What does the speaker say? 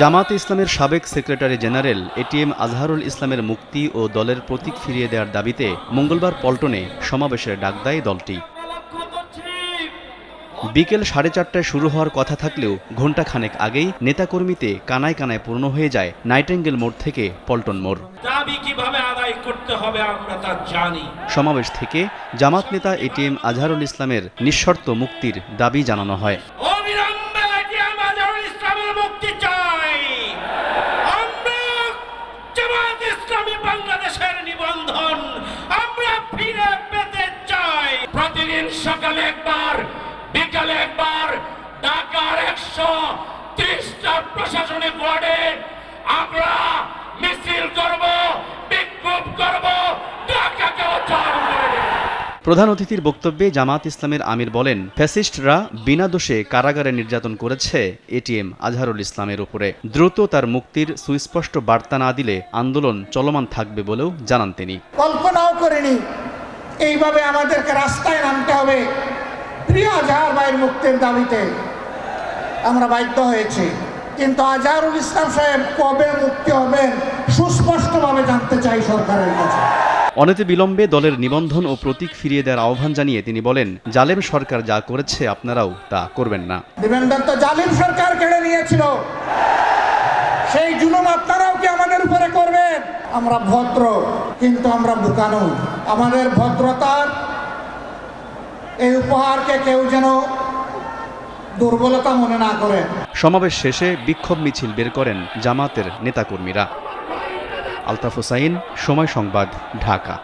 জামাত ইসলামের সাবেক secretary general ATM Azharul ইসলামের মুক্তি ও দলের প্রতীক ফিরিয়ে দেওয়ার দাবিতে মঙ্গলবার পল্টনে সমাবেশের ডাক দেয় দলটি। বিকেল সাড়ে চারটায় শুরু হওয়ার কথা থাকলেও ঘণ্টা খানেক আগেই নেতাকর্মীতে কানায় কানায় পূর্ণ হয়ে যায় নাইটেঙ্গেল মোড় থেকে পল্টন মোড়। দাবি কীভাবে আদায় করতে হবে আমরা তা জানি। সমাবেশ থেকে জামাত নেতা এটিএম আজহারুল ইসলামের নিঃশর্ত মুক্তির দাবি জানানো হয় অবিলম্বে এটিএম আজহারুল ইসলামের মুক্তি চাই আমরা জামাত ইসলামী বাংলাদেশের নিবন্ধন আমরা ফিরে পেতে চাই। প্রতিদিন সকালে একবার বিকালে একবার ঢাকার একশো ত্রিশটা প্রশাসনিক ওয়ার্ডে আমরা মিছিল করব বিক্ষোভ করব। প্রধান অতিথির বক্তব্যে জামাত ইসলামের আমির বলেন ফ্যাসিস্টরা বিনা দোষে কারাগারে নির্যাতন করেছে এটিএম আজহারুল ইসলামের উপরে। দ্রুত তার মুক্তির সুস্পষ্ট বার্তা না দিলে আন্দোলন চলমান থাকবে বলেও জানান তিনি। কল্পনাও করিনি এইভাবে আমাদেরকে রাস্তায় নামতে হবে। প্রিয় আজহার ভাইয়ের মুক্তির দাবিতে আমরা বাধ্য হয়েছি। কিন্তু আজহারুল ইসলাম সাহেব কবে মুক্তি হবেন সুস্পষ্টভাবে জানতে চাই সরকারের কাছে। অনতি বিলম্বে দলের নিবন্ধন ও প্রতীক ফিরিয়ে দেওয়ার আহ্বান জানিয়ে তিনি বলেন জালেম সরকার যা করেছে আপনারাও তা করবেন না। দেবেন্দ্র তো জালিম সরকার কেড়ে নিয়েছিল। সেই জুলুম আপনারাও কি আমাদের উপরে করবেন? আমরা ভদ্র কিন্তু আমরা বুকানো। আমাদের ভদ্রতার এই উপহারকে কেউ যেন দুর্বলতা মনে না করে। সমাবেশ শেষে বিক্ষোভ মিছিল বের করেন জামাতের নেতাকর্মীরা। আলতাফ হোসাইন, সময় সংবাদ, ঢাকা।